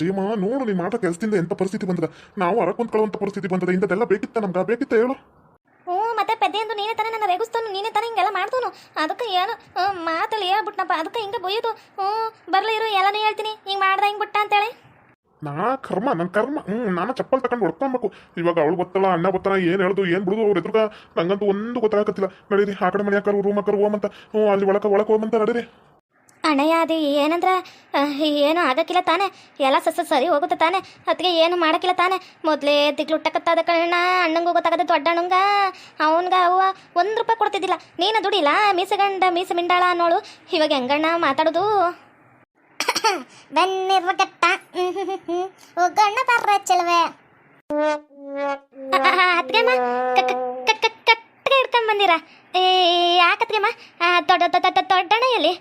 ಜಯಮ್ಮ ನೋಡು ನಿಮ್ಮ ಮಾಡೋ ಕೆಲಸದಿಂದ ಎಂತ ಪರಿಸ್ಥಿತಿ ಬಂದದ. ನಾವು ಹೊರಗೆ ಕುಂತ್ಕೊಳ್ಳುವಂತ ಪರಿಸ್ಥಿತಿ ಬಂದದ. ಇಂಥದ್ದೆಲ್ಲ ಬೇಕಿತ್ತ ನಮ್ಗೆ? ಬೇಕಿತ್ತ ಹೇಳು. ಹ್ಞೂ ಮತ್ತೆ ಪೆದ್ದೆಂದು ನೀನೇ ತಾನೇ ನನ್ನ ರೇಗಿಸ್ತಾನು ನೀನೇ ತಾನೇ ಹಿಂಗೆಲ್ಲ ಮಾಡ್ತಾನು. ಅದಕ್ಕೆ ಏನು ಮಾತಲ್ಲಿ ಹೇಳ್ಬಿಟ್ನಪ್ಪ. ಅದಕ್ಕೆ ಹಿಂಗೆ ಬೊಯ್ಯೋದು ಹ್ಞೂ ಬರಲಿ ಇರು ಎಲ್ಲನೂ ಹೇಳ್ತೀನಿ. ಹಿಂಗೆ ಮಾಡ್ದ ಹಿಂಗೆ ಬಿಟ್ಟ ಅಂತೇಳಿ. ನಾ ಕರ್ಮ ನನ್ನ ಕರ್ಮ. ಹ್ಞೂ ನಾನು ಚಪ್ಪಲ್ ತಗೊಂಡು ಹೊಡ್ಕೊಬೇಕು. ಇವಾಗ ಅವಳು ಗೊತ್ತಲ್ಲ ಅಣ್ಣ ಗೊತ್ತಲ್ಲ ಏನು ಹೇಳ್ದು ಏನು ಬಿಡೋದು ಅವ್ರು ಎದುರುಗ. ನಂಗಂತೂ ಒಂದು ಗೊತ್ತಾಗತ್ತಿಲ್ಲ ನಡೀರಿ ಆ ಕಡೆ ಮನೆ ಯಾಕರು ರೂಮ್ ಹಾಕರು ಹೋಮಂತ ಹ್ಞೂ ಅಲ್ಲಿ ಒಳಕ ಒಳಕ ಹೋಮಂತ ನಡೀರಿ. ಅಣ್ಣಯ್ಯ ಅದು ಏನಂದ್ರೆ ಏನು ಆಗಕ್ಕಿಲ್ಲ ತಾನೆ. ಎಲ್ಲ ಸಸ ಸರಿ ಹೋಗುತ್ತೆ ತಾನೆ. ಅದಕ್ಕೆ ಏನು ಮಾಡಕ್ಕಿಲ್ಲ ತಾನೆ. ಮೊದಲೇ ದಿಗ್ಲುಟ್ಟಕತ್ತಾದ ಕಣ್ಣ ಅಣ್ಣಂಗೆ ಗೊತ್ತಾಗದ ದೊಡ್ಡ ಅಣ್ಣಂಗ ಅವನ್ಗ ಅವ್ವ ಒಂದು ರೂಪಾಯಿ ಕೊಡ್ತಿದ್ದಿಲ್ಲ. ನೀನು ದುಡಿಲ್ಲ ಮೀಸಗಂಡ ಮೀಸೆ ಮಿಂಡಾಳ ಅನ್ನೋಳು. ಇವಾಗ ಹೆಂಗಣ್ಣ ಮಾತಾಡೋದು? ಬೆನ್ನಿರ್ಗಟ್ಟ ಗಣ್ಣ ಬರ್ರ ಚೆಲುವೆ. ಅದ್ಗೆಮ್ಮ ಕಟ್ಟಗೆ ಹಿಡ್ಕೊಂಡ್ ಬಂದಿರ? ಏ ಯಾಕತ್ರಿಮ್ಮ ದೊಡ್ಡ ದೊಡ್ಡ ದೊಡ್ಡ, ದೊಡ್ಡಣ್ಣ ಎಲ್ಲಿ?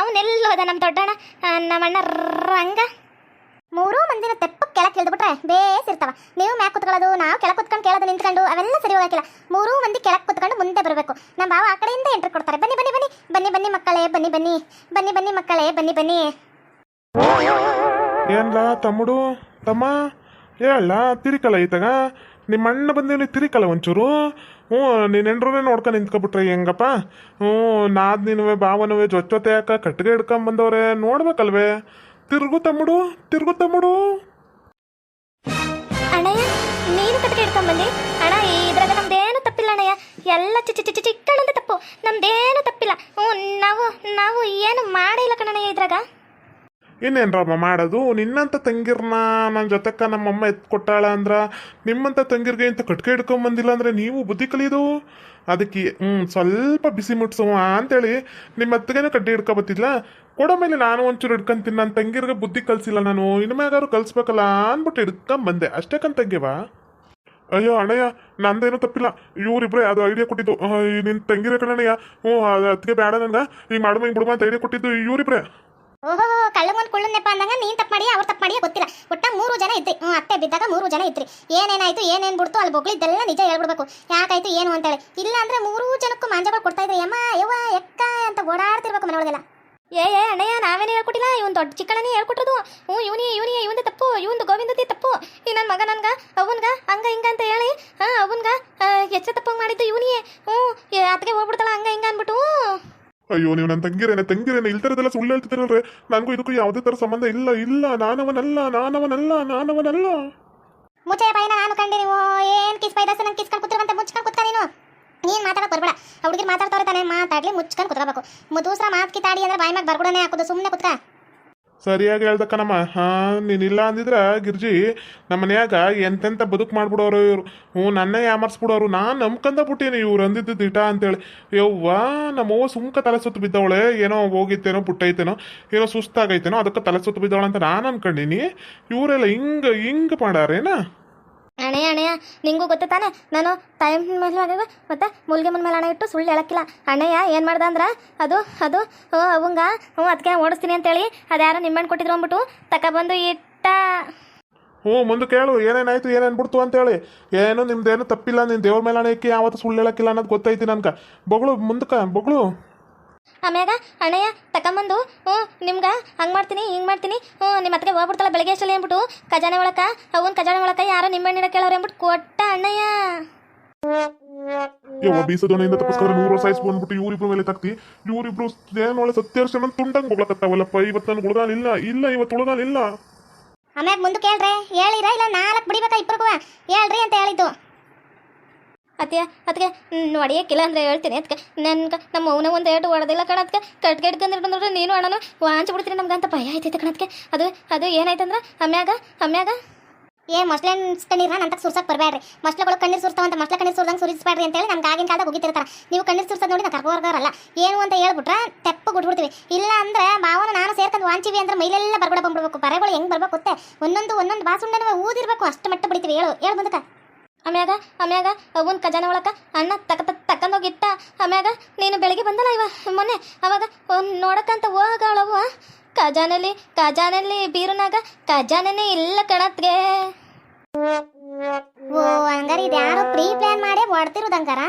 ಅವನೆಲ್ಲ ಹೋದ ನಮ್ಮ ದೊಡ್ಡಣ್ಣ. ನಮ್ಮ ಅಣ್ಣ ರಂಗ ಮೂರೂ ಮಂದಿನ ತೆಪ್ಪ ಕೆಳಗೆ ಕೇಳಿದ್ಬಿಟ್ರೆ ಬೇಸ್ ಇರ್ತಾವ. ನೀವು ಮ್ಯಾಕ್ ಕುತ್ಕೊಳ್ಳೋದು, ನಾವು ಕೆಳಗೆ ಕುತ್ಕೊಂಡು ಕೇಳೋದು ನಿಂತ್ಕೊಂಡು ಅವೆಲ್ಲ ಸರಿ ಹೋಗಕ್ಕಿಲ್ಲ. ಮೂರೂ ಮಂದಿ ಕೆಳಗೆ ಕುತ್ಕೊಂಡು ಮುಂದೆ ಬರಬೇಕು. ನಮ್ಮ ಭಾವ ಆ ಕಡೆಯಿಂದ ಎಂಟ್ರಿ ಕೊಡ್ತಾರೆ. ಬನ್ನಿ ಬನ್ನಿ ಬನ್ನಿ ಬನ್ನಿ ಬನ್ನಿ ಮಕ್ಕಳೇ, ಬನ್ನಿ ಬನ್ನಿ ಬನ್ನಿ ಬನ್ನಿ ಮಕ್ಕಳೇ, ಬನ್ನಿ ಬನ್ನಿ. ಏನ್ಲ ತಮ್ಮಡು, ತಮ್ಮ ಹೇಳ ತಿರಿಕಲ ಈತಾಗ. ನಿಮ್ಮ ಅಣ್ಣ ಬಂದೇವಿ ತಿರಿಕಲ ಒಂಚೂರು. ಹ್ಞೂ, ನೀನು ಎಂಡ್ರೇ ನೋಡ್ಕೊಂಡು ನಿಂತ್ಕೊಬಿಟ್ರೆ ಹೆಂಗಪ್ಪ? ಹ್ಞೂ, ನಾದ್ ನೀನುವೆ ಭಾವನವೇ ಜೊತೆ ಯಾಕ ಕಟ್ಟಿಗೆ ಹಿಡ್ಕೊಂಬಂದವ್ರೆ ನೋಡ್ಬೇಕಲ್ವೇ? ತಿರುಗು ತಮ್ಮಡು ತಿರುಗು ತಮ್ಮಡು. ಅಣ್ಣಯ್ಯ, ನೀನು ಕಟ್ಟಿಗೆ ಹಿಡ್ಕೊಂಡ್ ಬಂದಿ ಅಣ್ಣ ಇದ್ರಾಗ ನಮ್ದೇನು ತಪ್ಪಿಲ್ಲ ಅಣ್ಣಯ್ಯ. ಎಲ್ಲ ಚಿಚಿ ಚಿಕ್ಕಣ್ಣಂದ ತಪ್ಪು. ನಮ್ದೇನು ತಪ್ಪಿಲ್ಲ. ಹ್ಞೂ, ನಾವು ನಾವು ಏನು ಮಾಡಿಲ್ಲ ಕಣಣ್ಣ ಇದ್ರಾಗ. ಇನ್ನೇನ್ರಮ್ಮ ಮಾಡೋದು? ನಿನ್ನಂತ ತಂಗಿರ್ನ ನನ್ನ ಜೊತೆಕ ನಮ್ಮಮ್ಮ ಎತ್ಕೊಟ್ಟಾಳ ಅಂದ್ರ ನಿಮ್ಮಂತ ತಂಗಿರ್ಗೆ ಇಂಥ ಕಟ್ಕೆ ಹಿಡ್ಕೊಂಡ್ ಬಂದಿಲ್ಲ ಅಂದ್ರೆ ನೀವು ಬುದ್ಧಿ ಕಲಿಯೋದು ಅದಕ್ಕೆ ಹ್ಞೂ ಸ್ವಲ್ಪ ಬಿಸಿ ಮುಟ್ಸುವ ಅಂತೇಳಿ ನಿಮ್ಮ ಅತ್ತಿಗೆನೂ ಕಡ್ಡಿ ಹಿಡ್ಕೊಬತ್ತಿಲ್ಲ ಕೊಡೋ ಮೇಲೆ ನಾನು ಒಂಚೂರು ಹಿಡ್ಕೊಂತೀನಿ ನನ್ನ ತಂಗಿರ್ಗೆ ಬುದ್ಧಿ ಕಲ್ಸಿಲ್ಲ ನಾನು ಇನ್ಮ್ಯಾಗಾರು ಕಲಿಸ್ಬೇಕಲ್ಲ ಅಂದ್ಬಿಟ್ಟು ಹಿಡ್ಕೊಂಬಂದೆ ಅಷ್ಟೇ ಕಂತಂಗಿವಾ ಅಯ್ಯೋ ಅಣ್ಣಯ್ಯ, ನಂದೇನು ತಪ್ಪಿಲ್ಲ. ಇವ್ರಿಬ್ರೆ ಅದು ಐಡಿಯಾ ಕೊಟ್ಟಿದ್ದು. ನಿನ್ನ ತಂಗಿರ ಕಣಯ್ಯ ಹ್ಞೂ ಅದಕ್ಕೆ ಬೇಡ ನನಗೆ ಈಗ ಮಾಡು ಹಿಂಗೆ ಬಿಡುವ ಅಂತ ಐಡಿಯಾ ಕೊಟ್ಟಿದ್ದು ಇವ್ರಿಬ್ರೆ. ಓಹೋ ಕಳ್ಳಗೊಂದು ಕುಳ್ಳನ್ನೆಪ್ಪ ಅಂದಂಗ ನೀನ್ ತಪ್ಪು ಮಾಡಿ ಅವ್ರು ತಪ್ಪು ಮಾಡಿ ಗೊತ್ತಿಲ್ಲ. ಒಟ್ಟ ಮೂರು ಜನ ಇದ್ರಿ. ಹ್ಞೂ ಅತ್ತೆ ಬಿದ್ದಾಗ ಮೂರು ಜನ ಇದ್ರಿ. ಏನೇನಾಯ್ತು, ಏನೇನ್ ಬಿಡ್ತು, ಅಲ್ಲಿ ಬೊಗಳಿದ್ದೆಲ್ಲ ನಿಜ ಹೇಳ್ಬಿಡ್ಬೇಕು. ಯಾಕಾಯ್ತು, ಏನು ಅಂತೇಳಿ. ಇಲ್ಲ ಅಂದ್ರೆ ಮೂರು ಜನಕ್ಕೂ ಮಾಂಜಗಳು ಕೊಡ್ತಾ ಇದ್ರಿ. ಯಮ್ಮ, ಯವ್ವ, ಎಕ್ಕ ಅಂತ ಓಡಾಡ್ತಿರ್ಬೇಕು ಮನೆಯೊಳಗೆಲ್ಲ ಏ ಏ, ಅಣ್ಣಯ್ಯ, ನಾವೇನು ಹೇಳ್ಕೊಟ್ಟಿಲ್ಲ? ಇವನ್ ದೊಡ್ಡ ಚಿಕ್ಕಣ್ಣನೇ ಹೇಳ್ಕೊಟ್ಟದು ಹ್ಞೂ, ಇವನಿ ಇವನಿ ಇವಂದು ತಪ್ಪು. ಇವಂದು ಗೋವಿಂದತಿ ತಪ್ಪು. ಈ ನನ್ನ ಮಗ ನನ್ಗ, ಅವನ್ಗ, ಹಂಗ, ಹಿಂಗ ಅಂತ ಹೇಳಿ, ಹಾ, ಅವನ್ಗ ಹೆಚ್ಚ ತಪ್ಪು ಮಾಡಿದ್ದು ಇವನಿಯೇ. ಹ್ಞೂ ಅದಕ್ಕೆ ಹೋಗ್ಬಿಡ್ತಾಳ ಹಂಗ, ಹಿಂಗ ಅನ್ಬಿಟ್ಟು ಅಯ್ಯೋ, ನೀವು ನನ್ನ ತಂಗಿರೇನೆ ತಂಗಿರೇನೆ ಇಲ್ತರದೆಲ್ಲ ಸುಳ್ಳು ಹೇಳ್ತಿದ್ದೀರಲ್ರಿ ನನಗೂ ಇದಕ್ಕೂ ಯಾವುದೇ ಥರ ಸಂಬಂಧ ಇಲ್ಲ ಇಲ್ಲ, ನಾನವನಲ್ಲ ನಾನವನಲ್ಲ ನಾನವನಲ್ಲ. ಮುಚ್ಚೆ ಬಾಯಿನ ನಾನು ಕಂಡೆ ನೀವು. ಏನ್ ಕಿಸ್ ಬೈದಾಸ ನಂಗೆ ಕಿಸ್ಕೊಂಡು ಅಂತ ಮುಚ್ಕೊಂಡು ಕುತ್ಕ ನೀನು. ನೀನ್ ಮಾತಾಡಕ್ ಬರ್ಬೇಡ. ಹುಡುಗಿರ್ ಮಾತಾಡ್ತಾರೆ ತಾನೆ, ಮಾತಾಡ್ಲಿ, ಮುಚ್ಕೊಂಡು ಕುತ್ಕೋಬೇಕು. ದೂಸರ ಮಾತ್ ಕಿತಾಡಿ ಅಂದ್ರೆ ಬಾಯಿ ಮ್ಯಾಗ ಬರ್ಬಿಡನೆ ಹಾಕೋದು ಸುಮ್ಮನೆ ಕುತ್ಕ. ಸರಿಯಾಗಿ ಹೇಳ್ದಕ್ಕನಮ್ಮ ಹಾ ನೀನಿಲ್ಲ ಅಂದಿದ್ರೆ ಗಿರ್ಜಿ, ನಮ್ಮ ಮನ್ಯಾಗ ಎಂತೆಂತ ಬದುಕು ಮಾಡ್ಬಿಡೋರು ಇವರು. ಹ್ಞೂ, ನನ್ನೇ ಯಾಮರ್ಸ್ಬಿಡೋರು. ನಾನು ನಂಬ್ಕಂದ ಬಿಟ್ಟೀನಿ ಇವ್ರು ಅಂದಿದ್ದು ದಿಟ ಅಂತೇಳಿ. ಯವ್ವ ನಮ್ಮವ್ವ ಸುಮ್ಕ ತಲೆ ಸುತ್ತು ಬಿದ್ದವಳೆ. ಏನೋ ಹೋಗಿತ್ತೇನೋ, ಪುಟ್ಟೈತೇನೋ, ಏನೋ ಸುಸ್ತಾಗೈತೇನೋ, ಅದಕ್ಕೆ ತಲೆ ಸುತ್ತು ಬಿದ್ದವಳೆ ಅಂತ ನಾನು ಅನ್ಕೊಂಡಿನಿ. ಇವರೆಲ್ಲ ಹಿಂಗ ಹಿಂಗ ಮಾಡಾರೇನಾ ಅಣೆಯ ಅಣೆಯ. ನಿಂಗೂ ಗೊತ್ತ ತಾನೆ? ನಾನು ಟೈಮ್ ಮೇಲೆ ಆಗ್ಯಾವ ಮತ್ತೆ ಮುಲ್ಗೆ ಮುನ್ ಮೇಲೆ ಹಣ ಇಟ್ಟು ಸುಳ್ಳು ಹೇಳಕ್ಕಿಲ್ಲ. ಅಣ್ಣಯ್ಯ ಏನು ಮಾಡ್ದೆ ಅಂದ್ರೆ, ಅದು ಅದು ಅವಂಗ, ಹ್ಞೂ, ಅದಕ್ಕೆ ಓಡಿಸ್ತೀನಿ ಅಂತೇಳಿ ಅದ್ಯಾರೋ ನಿಮ್ಮಣ್ಣ ಕೊಟ್ಟಿದ್ರು ಅಂದ್ಬಿಟ್ಟು ತಗೊಬಂದು ಇಟ್ಟ. ಹ್ಞೂ, ಮುಂದೆ ಕೇಳು, ಏನೇನಾಯ್ತು ಏನೇನು ಬಿಡ್ತು ಅಂತೇಳಿ. ಏನು, ನಿಮ್ದೇನು ತಪ್ಪಿಲ್ಲ ನಿನ್ನ ದೇವ್ರ ಮೇಲೆ ಹಣಕ್ಕೆ ಯಾವತ್ತು ಸುಳ್ಳು ಹೇಳಕ್ಕಿಲ್ಲ ಅನ್ನೋದು ಗೊತ್ತೈತಿ ನನ್ಗೆ. ಬೊಗಳು ಮುಂದಕ್ಕೆ ಬೊಗಳು. ಆಮ್ಯಾಗ ಅಣ್ಣಯ್ಯ ತಕೊಂಬಂದು ಹ್ಞೂ ನಿಮ್ಗೆ ಹಂಗೆ ಮಾಡ್ತೀನಿ ಹಿಂಗೆ ಮಾಡ್ತೀನಿ ಹ್ಞೂ ನಿಮ್ಮ ಹತ್ರ ಹೋಗ್ಬಿಡ್ತಲ್ಲ ಬೆಳಗ್ಗೆ ಅಷ್ಟಲ್ಲಿ ಅಂದ್ಬಿಟ್ಟು ಖಜಾನೆ ಒಳಕ ಅವನ ಖಜಾನೆ ಒಳಕ ಯಾರೋ ನಿಂಬೆಹಣ್ಣಿನ ಕೇಳೋರು ಅಂದ್ಬಿಟ್ಟು ಕೊಟ್ಟ ಅಣ್ಣಯ್ಯ. ಯವ್ವ ಬೀಸದೋನೆಯಿಂದ ತಪ್ಪಿಸ್ಕೊಂಡ್ರೆ ನೂರು ವರ್ಷ ಸಾಯಿಸ್ ಅಂದ್ಬಿಟ್ಟು ಇವ್ರಿಬ್ರು ಮೇಲೆ ತಗ್ತಿ ಇವ್ರಿಬ್ರು ಏನು ಸತ್ಯರ್ಶನ ತುಂಡಂಗ್ ಹೋಗ್ಲಕತ್ತಾವಲ್ಲಪ್ಪ ಇವತ್ತು ನನ್ಗೆ ಉಳ್ಗಾಲ್ ಇಲ್ಲ ಇಲ್ಲ ಇವತ್ತು ಉಳ್ಗಾಲ್ ಇಲ್ಲ ಆಮ್ಯಾಗ ಮುಂದೆ ಕೇಳ್ರಿ ಹೇಳಿರ ಇಲ್ಲ ನಾಲ್ಕು ಬಿಡಿಬೇಕಾ ಇಬ್ಬರಿಗೂ ಹೇಳ್ರಿ ಅಂತ ಹೇಳಿದ್ದು. ಅತ್ಯ ಅದಕ್ಕೆ ಒಡೆಯಕ್ಕಿಲ್ಲ ಅಂದ್ರೆ ಹೇಳ್ತೀನಿ ಅದಕ್ಕೆ ನನ್ಗೆ ನಮ್ಮ ಅವನ ಒಂದು ಏಟು ಹೊಡೆದಿಲ್ಲ ಕಣ ಅದಕ್ಕೆ ಕಟ್ಗೆ ಹಿಡ್ಕೊಂಡಿರ್ ನೋಡ್ರಿ ನೀನು ಅಣ್ಣನು ವಾಂಚ್ ಬಿಡ್ತೀನಿ ನಮ್ಗೆ ಅಂತ ಭಯ ಆಯ್ತೈತೆ ಕಣದಕ್ಕೆ ಅದು ಅದು ಏನಾಯ್ತಂದ್ರೆ ಅಮ್ಯಾಗ ಅಮ್ಯಾಗ? ಏ, ಮಸ್ಲೆ ಕಣ್ಣೀರ ನಂತ ಸುರ್ಸಕ್ಕೆ ಬರಬೇಡ್ರಿ ಮಸ್ಲೆಗಳು ಕಣ್ಣೀರು ಸುರ್ತಾವಂತ ಮಸ್ಲೆ ಕಣ್ಣೀರು ಸುರ್ದಂಗೆ ಸುರಿಸ್ಬೇಡ್ರಿ ಅಂತೇಳಿ ನಮ್ಗೆ ಆಗಿನ ಕಾಲದಾಗ ಹೋಗಿತಿರ್ತಾರೆ ನೀವು ಕಣ್ಣೀರು ಸುರ್ಸೋದು ನೋಡಿ ನಾ ಕರ್ಕೋರ್ಗಾರಲ್ಲ ಏನು ಅಂತ ಹೇಳ್ಬಿಟ್ರೆ ತೆಪ್ಪ ಗುಡ್ಬಿಡ್ತೀವಿ ಇಲ್ಲ ಅಂದ್ರೆ ಮಾವನ ನಾನು ಸೇರ್ಕೊಂಡು ವಾಂಚಿವಿ ಅಂದ್ರೆ ಮೈಲೆಲ್ಲ ಬರ್ಬಿಡ ಬಂದ್ಬಿಡ್ಬೇಕು. ಬರಗಳು ಹೆಂಗೆ ಬರ್ಬೇಕು ಗೊತ್ತೆ ಒಂದೊಂದು ಒಂದೊಂದು ಬಾಸುಂಡನೂ ಊದಿರ್ಬೇಕು. ಅಷ್ಟು ಮಟ್ಟ ಬಿಡ್ತೀವಿ. ಹೇಳು ಹೇಳು ಮುಂದಕ್ಕೆ. ಆಮ್ಯಾಗ ಆಮ್ಯಾಗ ಅವನ ಖಜಾನೆ ಒಳಕ ಅಣ್ಣ ತಕ ತಕ್ಕಂದೋಗಿಟ್ಟ ಆಮ್ಯಾಗ, ನೀನು ಬೆಳಿಗ್ಗೆ ಬಂದಲ್ಲ ಇವ ಮೊನ್ನೆ? ಅವಾಗ ನೋಡಕ್ಕಂತ ಹೋಗಳವ ಖಜಾನಲ್ಲಿ ಖಜಾನಲ್ಲಿ ಬೀರುನಾಗ ಖಜಾನೆನೇ ಇಲ್ಲ ಕಣತ್ಗೆ. ಓ, ಹಂಗಾರೆ ಇದು ಪ್ರೀ ಪ್ಲಾನ್ ಮಾಡಿ ಹೊಡ್ತಿರೋದು ಹಂಗಾರ?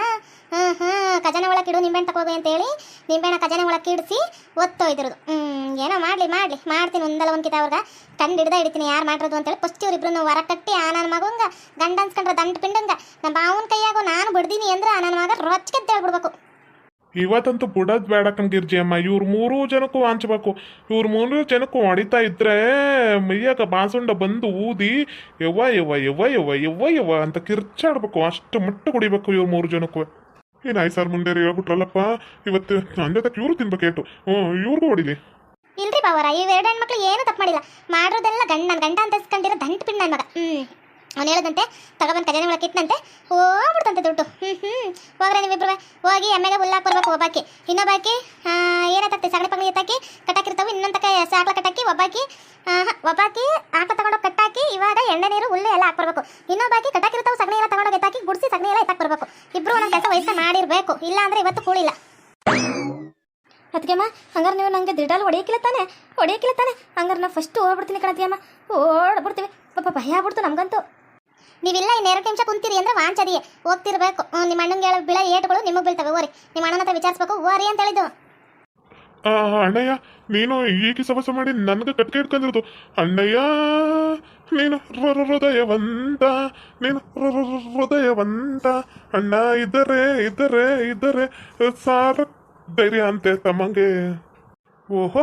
ಹ್ಞೂ ಹ್ಞೂ ಖಜಾನೆ ಒಳಗೆ ಇಡು ನಿಂಬೆಣ್ಣು ತಗೋಗಿ ಅಂತೇಳಿ. ನಿಂಬೆಹಣ್ಣ ಖಜಾನೆ ಒಳಗೆ ಕಿಡಿಸಿ ಒತ್ತೊಯ್ದಿರೋದು. ಹ್ಞೂ ಏನೋ ಮಾಡಲಿ ಮಾಡಲಿ. ಮಾಡ್ತೀನಿ ಒಂದಲ್ಲ ಒಂದು ಕಿತ ಅವ್ರಿಗೆ. ಕಂಡು ಹಿಡ್ದ ಹಿಡಿತೀನಿ ಯಾರು ಮಾಡಿರೋದು ಅಂತೇಳಿ ಫಸ್ಟ್ ಇವ್ರಿಬ್ರು ಹೊರ ಕಟ್ಟಿ ಆ ನನ್ನ ಮಗಂಗ, ಗಂಡ ಅನ್ಸ್ಕೊಂಡ್ರೆ ದಂಡ ಪಿಂಡಂಗೆ. ನಮ್ಮ ಮಾವನ ಕೈಯಾಗೋ ನಾನು ಬಿಡ್ದೀನಿ ಅಂದ್ರೆ ಆ ನನ್ನ ಮಗ ಹೇಳ್ಬಿಡ್ಬೇಕು. ಇವತ್ತಂತೂ ಬುಡದ್ ಬೇಡ ಕಣ್ಗಿರ್ಜಿ ಅಮ್ಮ. ಇವ್ರು ಮೂರು ಜನಕ್ಕೂ ಹಂಚ್ಬೇಕು. ಇವ್ರು ಮೂರು ಜನಕ್ಕೂ ಹೊಡಿತಾ ಇದ್ರೆ ಮೈಯಾಗ ಬಾಸುಂಡ ಬಂದು ಊದಿ ಯವ್ವ ಯವ್ವ ಯವ್ವ ಯವ್ವ ಯವ್ವ ಯವ್ವ ಅಂತ ಕಿರ್ಚಾಡ್ಬೇಕು. ಅಷ್ಟು ಮುಟ್ಟು ಕುಡಿಬೇಕು ಇವ್ರ ಮೂರು ಜನಕ್ಕೂ. ಏನಾಯ್ತು ಸರ್ ಮುಂದೆ ಹೇಳ್ಬಿಟ್ರಲ್ಲಪ್ಪ. ಇವತ್ತು ಅಂದಕ್ಕೆ ಇವ್ರು ತಿನ್ಬೇಕೇಟು ಇವ್ರಿಗೂ ಹೊಡಿಲಿ. ಇಲ್ರಿ ಬಾವರ ಈ ಎರಡು ಹೆಣ್ಮಕ್ಳು ಏನು ತಪ್ಪು ಮಾಡಿಲ್ಲ. ಮಾಡೋದೆಲ್ಲ ಗಂಡ ನನ್ನ ಗಂಡ ಅಂತ ಇಸ್ಕೊಂಡಿರೋ ದಂಟ ಪಿಂಡ್ ನನ್ನ ಮಗ. ಹ್ಞೂ ಅವ್ನು ಹೇಳದಂತೆ, ತಗೊಬಂದು ಕಲ್ಯಾಣ ಒಳಗೆ ಇತ್ತಂತೆ ಹೋಗ್ಬಿಡ್ತಂತೆ ದುಡ್ಡು. ಹ್ಞೂ ಹ್ಞೂ ಹೋಗ್ರೆ ನೀವಿಬ್ರು ಹೋಗಿ ಎಮ್ಮೆಗೆ ಹುಲ್ಲಾಕ್ ಬರ್ಬೇಕು ಒಬ್ಬಾಕಿ. ಇನ್ನೊಬ್ಬಾಕಿ ಏನಾಗ್ತೈತೆ ಸಗಣಿ ಪಗಣಿ ಎತ್ತಾಕಿ ಕಟಾಕಿರ್ತಾವೆ ಇನ್ನೊಂದು ತಕ ಸಾಕ್ಲ ಕಟಾಕಿ ಒಬ್ಬಾಕಿ ಒಬ್ಬಾಕಿ ಇಲ್ಲ ಅಂದ್ರೆ ಇವತ್ತು ಕೂಳಿಲ್ಲ. ಅದಕ್ಕೆಮ್ಮ ಹಂಗಾರೆ ನೀವು ನಂಗೆ ದಿಡಾಲು ಹೊಡೆಯಕ್ಕಿಲ್ಲ ತಾನೆ? ಹೊಡೆಯಕ್ಕಿಲ್ಲ ತಾನೆ? ಹಂಗಾರೆ ನಾ ಫಸ್ಟ್ ಓಡ್ಬಿಡ್ತೀನಿ ಕಣತಿಯಮ್ಮ ಓಡ್ಬಿಡ್ತೀವಿ. ಪಾಪ ಭಯ ಆಗ್ಬಿಡ್ತು ನಮಗಂತೂ. ನೀವಿಲ್ಲ ಇನ್ನೆರಡು ನಿಮಿಷ ಕುಂತೀರಿ ಅಂದ್ರೆ ವಾಂಚದಿಯೇ. ಹೋಗ್ತಿರ್ಬೇಕು. ನಿಮ್ಮ ಅಣ್ಣಂಗೆ ಹೇಳೋ, ಬಿಳ ಏಟುಗಳು ನಿಮಗೆ ಬೀಳ್ತವೆ. ಓರಿ ನಿಮ್ಮ ಅಣ್ಣನ ಹತ್ರ ವಿಚಾರಿಸ್ಬೇಕು. ಓರಿ ಅಂತ ಹೇಳಿದ್ದು. ಅಣ್ಣಯ್ಯ, ನೀನು ಈಗ ಸಮಸ್ಯೆ ಮಾಡಿ ನನಗೆ ಕಟ್ಕೆ ಇಟ್ಕೊಂಡಿರೋದು. ಅಣ್ಣಯ್ಯ ನೀನು ಹೃದಯವಂತ ನೀನು ಹೃದಯವಂತ. ಅಣ್ಣ, ಇದ್ದರೆ ಇದ್ದರೆ ಇದ್ದರೆ ಸಾರ ಧೈರ್ಯ ಅಂತೆ ತಮ್ಮಂಗೆ. ಓಹೋ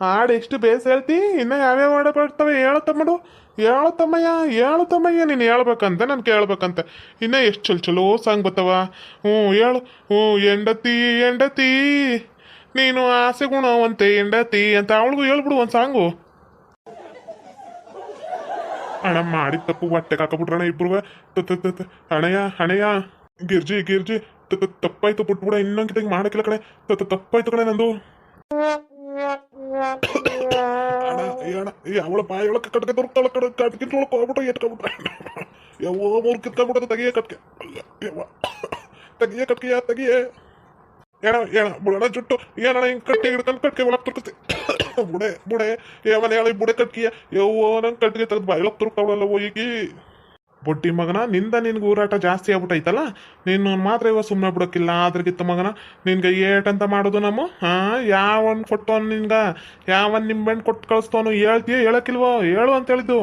ಹಾಡು ಎಷ್ಟು ಬೇಸ ಹೇಳ್ತಿ? ಇನ್ನೂ ಯಾವ್ಯಾವ ಹಾಡು ಬರ್ತವೆ ತಮ್ಮಯ್ಯ, ಹೇಳು ತಮ್ಮಯ್ಯ. ನೀನು ಹೇಳ್ಬೇಕಂತೆ, ನಾನು ಕೇಳ್ಬೇಕಂತೆ. ಇನ್ನೂ ಎಷ್ಟು ಚಲೋ ಚಲೋ ಸಾಂಗ್ ಬರ್ತವ ಹ್ಞೂ, ಹೇಳು. ಹ್ಞೂ, ಹೆಂಡತಿ ಹೆಂಡತಿ. ನೀನು ಆಸೆ ಗುಣವಂತೆ ಹೆಂಡತಿ ಅಂತ. ಅವಳಿಗೂ ಹೇಳ್ಬಿಡು ಒಂದು ಸಾಂಗು. ಅಣ್ಣ ಮಾಡಿದ ತಪ್ಪು ಹೊಟ್ಟೆಗೆ ಹಾಕಬಿಟ್ರಣ ಇಬ್ರು. ಅಣಯ್ಯ ಅಣಯ್ಯ ಗಿರ್ಜಿ ಗಿರ್ಜಿ. ತ- ತಪ್ಪಾಯ್ತು ಬಿಟ್ಬಿಡ ಇನ್ನೊಂದು ಮಾಡಕ್ಕಿಲ್ಲ ಕಣೆ. ತ- ತ- ತಪ್ಪಾಯ್ತು ಕಣೆ ನಂದು. ಅಣ್ಣ ಅಣ್ಣ ಅವಳ ಬಾಯಿ ಒಳಗೆ ಕಟ್ಕೆ ದೊರಕ್ತಾಳ ಕಡೆ ಕಟ್ಕಿನ ಒಳಗೆ ಹೋಗ್ಬಿಟ್ಟು ಎಟ್ಕೊಬಿಟ್ರೆ ಯವ್ವ, ಮೂರು ಕಿತ್ಕೊಂಡ್ಬಿಟ್ಟದ ತೆಗಿಯೇ ಕಟ್ಕೆ ತೆಗಿಯ ಕಟ್ಕೆಯ ತೆಗಿಯೇ. ಏನ ಏನ ಬುಡಣ ಜುಟ್ಟು. ಏನಣ್ಣ ಹಿಂಗೆ ಕಟ್ಟಿ ಹಿಡ್ಕೊಂಡು ಕಟ್ಕೆ ಒಳಗೆ ತುರ್ಕತಿ ಬುಡೆ ಬುಡೆ ಏಮನೆ ಹೇಳಿ ಬುಡೆ ಕಟ್ಕಿಯ ಯವ್ವೋ ಕಟ್ಟಿಗೆ ತೆಗೆದು ಬಾಯಿಳಕ್ಕೆ ತುರ್ಕವಲ್ಲ ಹೋಗಿ. ಬೊಟ್ಟಿ ಮಗನ, ನಿಂದ ನಿನ್ಗೆ ಊರಾಟ ಜಾಸ್ತಿ ಆಗ್ಬಿಟ್ಟೈತಲ್ಲ ನೀನು ಮಾತ್ರ ಇವಾಗ ಸುಮ್ಮನೆ ಬಿಡೋಕ್ಕಿಲ್ಲ ಅದ್ರಗಿತ್ತ ಮಗನ. ನಿನ್ಗೆ ಅಂತ ಮಾಡೋದು ನಮ್ಮ? ಹಾಂ, ಯಾವನ್ ಫೋಟೋ ನಿನ್ಗ? ಯಾವನ್ ನಿಂಬೆಣ್ಣು ಕೊಟ್ಟು ಕಳಿಸ್ತವನು ಹೇಳ್ತೀಯ, ಹೇಳಕ್ಕಿಲ್ವೋ? ಹೇಳು ಅಂತ ಹೇಳಿದ್ದು.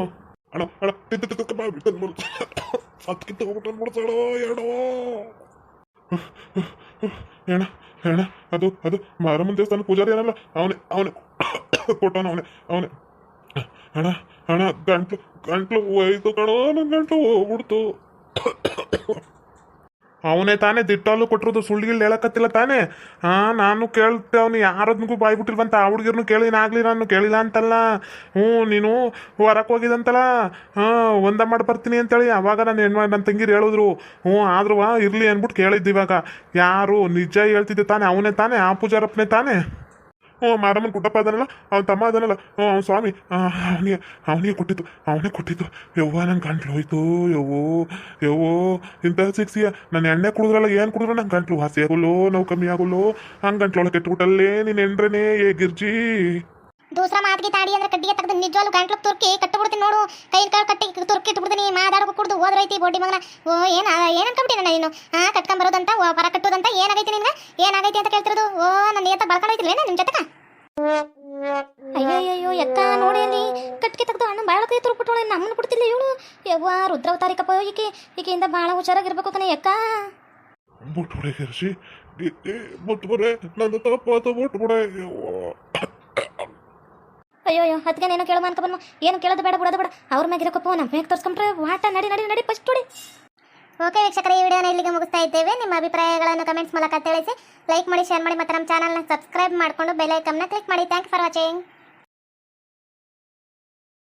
ಅಣ್ಣ ಅದು ಅದು, ಮಾರಮ್ಮನ ದೇವಸ್ಥಾನ ಪೂಜಾರಿ ಏನಲ್ಲ? ಅವನೇ ಅವನೇ. ಕೊಟ್ಟವನು ಅವನೇ ಅವನೇ. ಅಣ್ಣ ಅಣ್ಣ ಗಂಟ್ಲು ಗಂಟ್ಲು ಹೋಯ್ತು ಕಣೋ ನನ್ನ ಗಂಟ್ಲು ಹೋಗ್ಬಿಡ್ತು. ಅವನೇ ತಾನೇ ದಿಟ್ಟಲ್ಲೂ ಕೊಟ್ಟಿರೋದು ಸುಳ್ಳಿಗಳು ಹೇಳಕತ್ತಿಲ್ಲ ತಾನೇ? ಹಾ, ನಾನು ಕೇಳ್ತೆ ಅವ್ನು ಯಾರದ್ನಿಗೂ ಬಾಯ್ ಬಿಟ್ಟಿಲ್ವಂತ, ಆ ಹುಡುಗಿರ್ನು ಕೇಳಿನಾಗ್ಲಿ ನಾನು ಕೇಳಿಲ್ಲ ಅಂತಲ್ಲ. ಹ್ಞೂ, ನೀನು ಹೊರಕ್ಕೆ ಹೋಗಿದಂತಲ್ಲ ಹಾಂ, ಒಂದ ಮಾಡಿ ಬರ್ತೀನಿ ಅಂತೇಳಿ ಅವಾಗ ನಾನು ಹೆಣ್ಮ ನನ್ನ ತಂಗಿರು ಹೇಳಿದ್ರು. ಹ್ಞೂ, ಆದ್ರೂ ಇರಲಿ ಅಂದ್ಬಿಟ್ಟು ಕೇಳಿದ್ದು ಇವಾಗ ಯಾರು ನಿಜ ಹೇಳ್ತಿದ್ದೆ ತಾನೇ, ಅವನೇ ತಾನೇ, ಆ ಪೂಜಾರಪ್ಪನೇ ತಾನೇ? ಮಾರಮ್ಮನ ಕುಟ್ಟಪ್ಪ ಅದನಲ್ಲ. ಅವ್ನ ತಮ್ಮ ಅದನಲ್ಲ. ಅವ್ನ ಸ್ವಾಮಿ. ಅವನಿಗೆ ಅವನಿಗೆ ಕೊಟ್ಟಿದ್ದು ಅವನೇ ಕೊಟ್ಟಿದ್ದು. ಯವ್ವ ನನ್ನ ಗಂಟ್ಲು ಹೋಯ್ತು. ಯವ್ವೋ ಯವ್ವೋ. ಇಂಥ ಸಿಕ್ಸಿಯ, ನಾನು ಎಣ್ಣೆ ಕುಡಿದ್ರಲ್ಲ, ಏನು ಕುಡಿದ್ರೆ? ನಂಗೆ ಗಂಟ್ಲು ವಾಸಿ ಆಗೋಲ್ಲೋ, ನೋವು ಕಮ್ಮಿ ಆಗೋಲ್ಲೋ. ಹಂಗೆ ಗಂಟ್ಲೊಳಗೆ ಕೆಟ್ಟುಬಿಟ್ಟಲ್ಲೇ, ನೀನು ಎಂಡ್ರೇನೆ ಏ ಗಿರ್ಜಿ. ದೂಸರ ಮಾತಿಗೆ ತಾಡಿ ಅಂದ್ರೆ ಕಡ್ಡಿಗೆ ತೆಗೆದು ನಿಜವಾಗ್ಲು ಗಂಟ್ಲು ತುರ್ಕಿ ಕಟ್ಟಬಿಡ್ತೀನಿ ನೋಡು. ಕೈ ಕಾಳು ಕಟ್ಟಿ ತುರ್ಕಿ ಇಟ್ಬಿಡ್ತೀನಿ ಮಾತಾಡೋಕೆ ಕುಡ್ದು ಹೋದ್ರೈತಿ ಬೋಡಿ ಮಗನ. ಓ, ಏನ ಏನ್ ಅನ್ಕೊಂಬಿಟ್ಟಿನ ನೀನು? ಹಾ ಕಟ್ಕೊಂಡ್ ಬರೋದಂತ? ಪರ ಕಟ್ಟೋದಂತ? ಏನಾಗೈತಿ ನಿನ್ಗೆ? ಏನಾಗೈತಿ ಅಂತ ಕೇಳ್ತಿರೋದು? ಓ ನನ್ನ ಏತ ಬಳ್ಕೊಂಡೈತಿಲ್ವೇನ ನಿಮ್ ಜೊತೆಗ? ಯವ್ವ ರುದ್ರಾವತಾರಿಕಪ್ಪ ಈಕೆ ಈಕೆಯಿಂದ ಭಾಳ ಹುಷಾರಾಗಿರ್ಬೇಕು ಕಣ ಎಕ್ಕ ಬಿಟ್ಬಿಡೆ ಗಿರ್ಜಿ ಬಿಟ್ಬಿಡೆ ನಂದು ತಪ್ಪಾತು ಬಿಟ್ಬಿಡೆ ಅಯ್ಯೋ ಅಯ್ಯೋ ಅದಕ್ಕೆ ಏನೋ ಕೇಳೋ ಅನ್ಕೊಬನ್ನು ಏನು ಕೇಳೋದು ಬೇಡ ಬಿಡೋದು ಬೇಡ. ಅವ್ರ ಮ್ಯಾಗಿರಕ್ಕಪ್ಪ ನಮ್ಮ ಮ್ಯಾಗ ತೋರಿಸ್ಕೊಂಡ್ರೆ ವಾಟ ನಡಿ ನಡಿ ನಡಿ ಫಸ್ಟ್ ನೋಡಿ. ಓಕೆ ವೀಕ್ಷಕರೇ ಈ ವಿಡಿಯೋನ ಇಲ್ಲಿಗೆ ಮುಗಿಸ್ತಾ ಇದ್ದೇವೆ. ನಿಮ್ಮ ಅಭಿಪ್ರಾಯಗಳನ್ನು ಕಮೆಂಟ್ಸ್ ಮೂಲಕ ತಿಳಿಸಿ. ಲೈಕ್ ಮಾಡಿ ಶೇರ್ ಮಾಡಿ ಮತ್ತು ನಮ್ಮ ಚಾನಲ್ನ ಸಬ್ಸ್ಕ್ರೈಬ್ ಮಾಡಿಕೊಂಡು ಬೆಲ್ ಐಕಮ್ನ ಕ್ಲಿಕ್ ಮಾಡಿ. Thank for watching